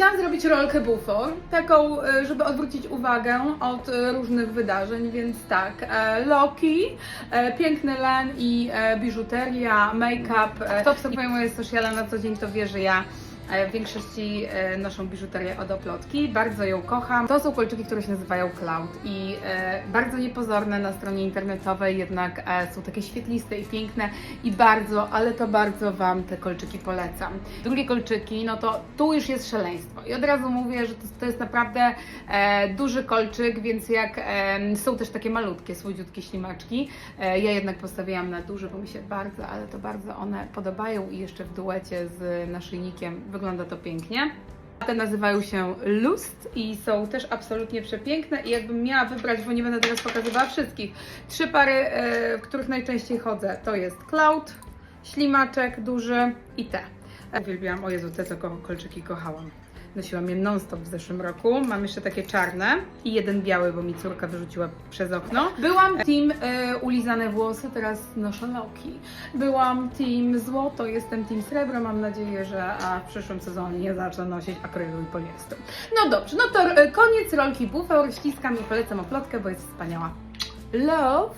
chciałam zrobić rolkę bufor, taką, e, żeby odwrócić uwagę od e, różnych wydarzeń, więc tak, e, Loki, piękny len i biżuteria, make-up. Kto obserwuje moje sociale na co dzień, to wie, że ja w większości e, noszą biżuterię od Oplotki. Bardzo ją kocham. To są kolczyki, które się nazywają Cloud i e, bardzo niepozorne na stronie internetowej, jednak e, są takie świetliste i piękne i bardzo, ale to bardzo Wam te kolczyki polecam. Drugie kolczyki, no to tu już jest szaleństwo i od razu mówię, że to, to jest naprawdę duży kolczyk, więc jak są też takie malutkie, słodziutkie ślimaczki, ja jednak postawiłam na duże, bo mi się bardzo, ale to bardzo one podobają i jeszcze w duecie z naszyjnikiem wygląda to pięknie. Te nazywają się Lust i są też absolutnie przepiękne i jakbym miała wybrać, bo nie będę teraz pokazywała wszystkich, trzy pary, e, w których najczęściej chodzę, to jest Cloud, ślimaczek duży i te. Uwielbiałam, o Jezu, te co ko- kolczyki kochałam. Nosiłam je non-stop w zeszłym roku. Mam jeszcze takie czarne i jeden biały, bo mi córka wyrzuciła przez okno. Byłam team e, ulizane włosy, teraz noszę Loki. Byłam team złoto, jestem team srebro. Mam nadzieję, że a w przyszłym sezonie nie zacznę nosić akrylu i poliestru. No dobrze, no to e, koniec rolki bufor. Ściskam i polecam oplotkę, bo jest wspaniała. Love!